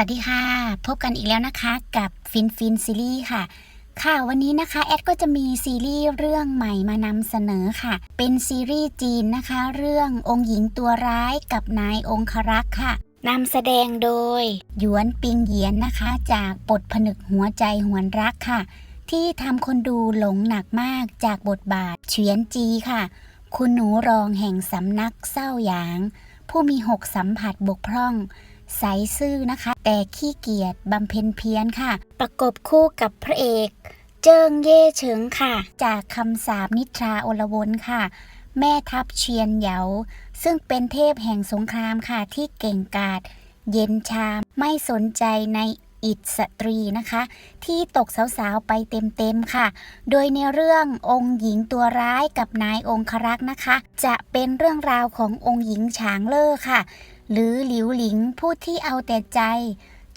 วัสดีค่ะ พบกันอีกแล้วนะคะกับฟินฟินซีรีส์ค่ะ ค่ะวันนี้นะคะ แอดก็จะมีซีรีส์เรื่องใหม่มานำเสนอค่ะ เป็นซีรีส์จีนนะคะ เรื่ององค์หญิงตัวร้ายกับนายองครักษ์ค่ะนำแสดงโดย หยวนปิงเหยียนนะคะ จากบทผนึกหัวใจหวนรักค่ะ ที่ทำคนดูหลงหนักมากจากบทบาทเฉียนจีค่ะ คุณหนูรองแห่งสำนักเศร้าหยาง ผู้มีหกสัมผัสบกพร่อง ใสซื่อนะคะ แต่ขี้เกียจบำเพ็ญเพียนค่ะ ประกบคู่กับพระเอก เจิงเย่เฉิงค่ะ จากคำสาบนิทราโอลวนค่ะ แม่ทัพเชียนเหยา ซึ่งเป็นเทพแห่งสงครามค่ะที่เก่งกาจเย็นชาไม่สนใจในอิทสตรีนะคะ ที่ตกสาวๆไปเต็มๆค่ะ โดยในเรื่ององค์หญิงตัวร้ายกับนายองครักษ์นะคะ จะเป็นเรื่องราวขององค์หญิงฉางเล่อค่ะ หรือหลิวหลิงผู้ที่เอาแต่ใจ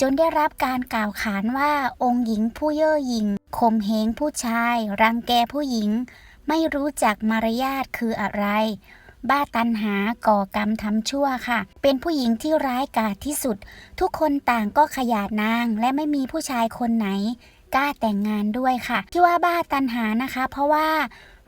จนได้รับการกล่าวขานว่าองค์หญิงผู้เย่อหยิ่งข่มเหงผู้ชาย รังแกผู้หญิง ไม่รู้จักมารยาทคืออะไร บ้าตันหาก่อกรรมทำชั่วค่ะ เป็นผู้หญิงที่ร้ายกาจที่สุด ทุกคนต่างก็ขยาดนางและไม่มีผู้ชายคนไหนกล้าแต่งงานด้วยค่ะ ที่ว่าบ้าตันหานะคะ เพราะว่า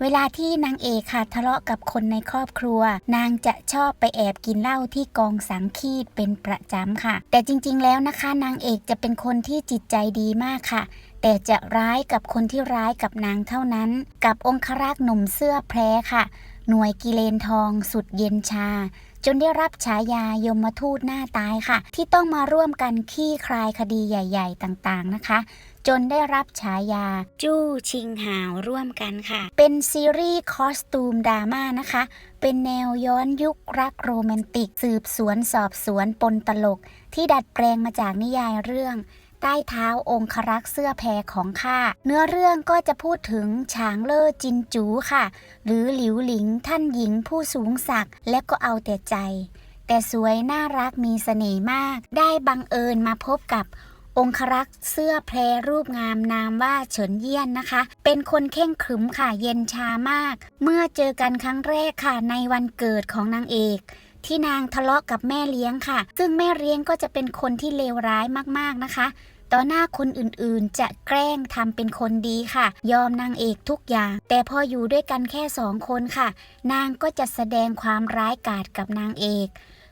เวลาที่นางเอกค่ะทะเลาะกับคนในครอบครัว นางจะชอบไปแอบกินเหล้าที่กองสังคีตเป็นประจำค่ะ แต่จริงๆแล้วนะคะนางเอกจะเป็นคนที่จิตใจดีมากค่ะแต่จะร้ายกับคนที่ร้ายกับนางเท่านั้น กับองครักษ์หนุ่มเสื้อแพรค่ะ หน่วยกิเลนทองสุดเย็นชา จนได้รับฉายายมทูตหน้าตายค่ะ ที่ต้องมาร่วมกันขี้คลายคดีใหญ่ ๆ ต่างๆนะคะ จนได้รับฉายาจู้ชิงหาวร่วมกันค่ะ เป็นซีรีส์คอสตูมดราม่านะคะ เป็นแนวย้อนยุครักโรแมนติก สืบสวนสอบสวนปนตลก ที่ดัดแปลงมาจากนิยายเรื่อง ใต้เท้าองครักษ์เสื้อแพรของข้า เนื้อเรื่องก็จะพูดถึงฉางเล่อจินจูค่ะ หรือหลิวหลิงท่านหญิงผู้สูงศักดิ์และก็เอาแต่ใจ แต่สวยน่ารักมีเสน่ห์มาก ได้บังเอิญมาพบกับองครักษ์เสื้อแพรรูปงามนามว่าเฉินเยี่ยนนะคะ เป็นคนเข่งขรึมค่ะเย็นชามาก เมื่อเจอกันครั้งแรกค่ะในวันเกิดของนางเอก ที่นางทะเลาะกับแม่เลี้ยงค่ะ ซึ่งแม่เลี้ยงก็จะเป็นคนที่เลวร้ายมากๆนะคะ ต่อหน้าคนอื่นๆ จะแกล้งทำเป็นคนดีค่ะ ยอมนางเอกทุกอย่าง แต่พออยู่ด้วยกันแค่สองคนค่ะ นางก็จะแสดงความร้ายกาจกับนางเอก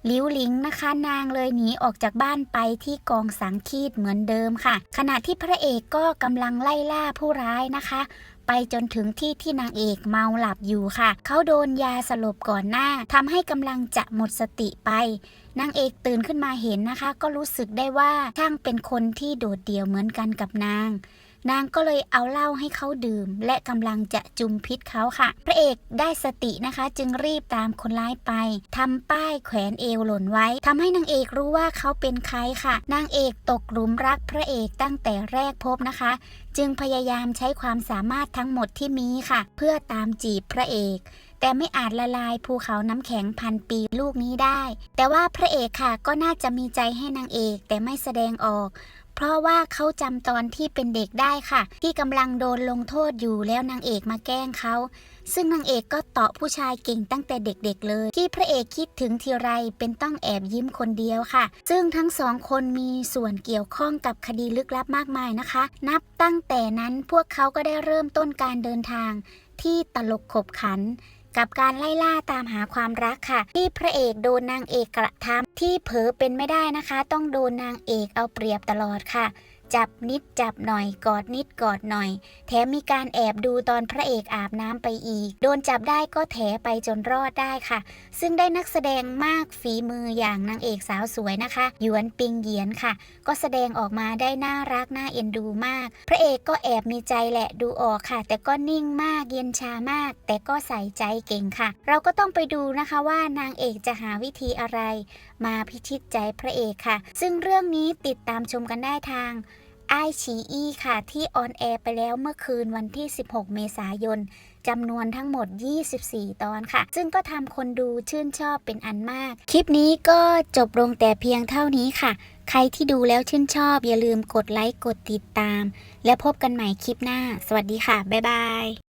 ลิวหลิงนะคะ นางเลยหนีออกจากบ้านไปที่กองสังคีตเหมือนเดิมค่ะ ขณะที่พระเอกก็กำลังไล่ล่าผู้ร้ายนะคะ ไปจนถึงที่ที่นางเอกเมาหลับอยู่ค่ะ เขาโดนยาสลบก่อนหน้าทำให้กำลังจะหมดสติไปนางเอกตื่นขึ้นมาเห็นนะคะ ก็รู้สึกได้ว่าช่างเป็นคนที่โดดเดี่ยวเหมือนกันกับนาง นางก็เลยเอาเหล้าให้เขาดื่ม และกำลังจะจุมพิษเขาค่ะ พระเอกได้สตินะคะ จึงรีบตามคนร้ายไปทำป้ายแขวนเอวหล่นไว้ ทำให้นางเอกรู้ว่าเขาเป็นใครค่ะ นางเอกตกหลุมรักพระเอกตั้งแต่แรกพบนะคะ จึงพยายามใช้ความสามารถทั้งหมดที่มีค่ะ เพื่อตามจีบพระเอก แต่ไม่อาจละลายภูเขาน้ำแข็งพันปีลูกนี้ได้ แต่ว่าพระเอกค่ะก็น่าจะมีใจให้นางเอกแต่ไม่แสดงออก เพราะว่าเขาจำตอนที่เป็นเด็กได้ค่ะ ที่กำลังโดนลงโทษอยู่แล้วนางเอกมาแกล้งเขาซึ่งนางเอกก็เตาะผู้ชายเก่งตั้งแต่เด็กๆเลย ที่พระเอกคิดถึงทีไรเป็นต้องแอบยิ้มคนเดียวค่ะ ซึ่งทั้งสองคนมีส่วนเกี่ยวข้องกับคดีลึกลับมากมายนะคะ นับตั้งแต่นั้นพวกเขาก็ได้เริ่มต้นการเดินทางที่ตลกขบขัน กับการไล่ล่าตามหาความรักค่ะ ที่พระเอกโดนนางเอกกระทำที่เผลอเป็นไม่ได้นะคะ ต้องโดนนางเอกเอาเปรียบตลอดค่ะ จับนิดจับหน่อย กอดนิดกอดหน่อย แถมมีการแอบดูตอนพระเอกอาบน้ำไปอีก โดนจับได้ก็แถไปจนรอดได้ค่ะ ซึ่งได้นักแสดงมากฝีมืออย่างนางเอกสาวสวยนะคะหยวนปิงเหยียนค่ะ ก็แสดงออกมาได้น่ารักน่าเอ็นดูมาก พระเอกก็แอบมีใจแหละดูออกค่ะ แต่ก็นิ่งมากเย็นชามาก แต่ก็ใส่ใจเก่งค่ะ เราก็ต้องไปดูนะคะว่านางเอกจะหาวิธีอะไร มาพิชิตใจพระเอกค่ะ ซึ่งเรื่องนี้ติดตามชมกันได้ทาง ไอชีอีค่ะ ที่ออนแอร์ไปแล้วเมื่อคืนวันที่ 16 เมษายนจำนวนทั้งหมด 24 ตอนค่ะ ซึ่งก็ทำคนดูชื่นชอบเป็นอันมาก คลิปนี้ก็จบลงแต่เพียงเท่านี้ค่ะ ใครที่ดูแล้วชื่นชอบอย่าลืมกดไลค์ กดติดตาม และพบกันใหม่คลิปหน้า สวัสดีค่ะ บ๊ายบาย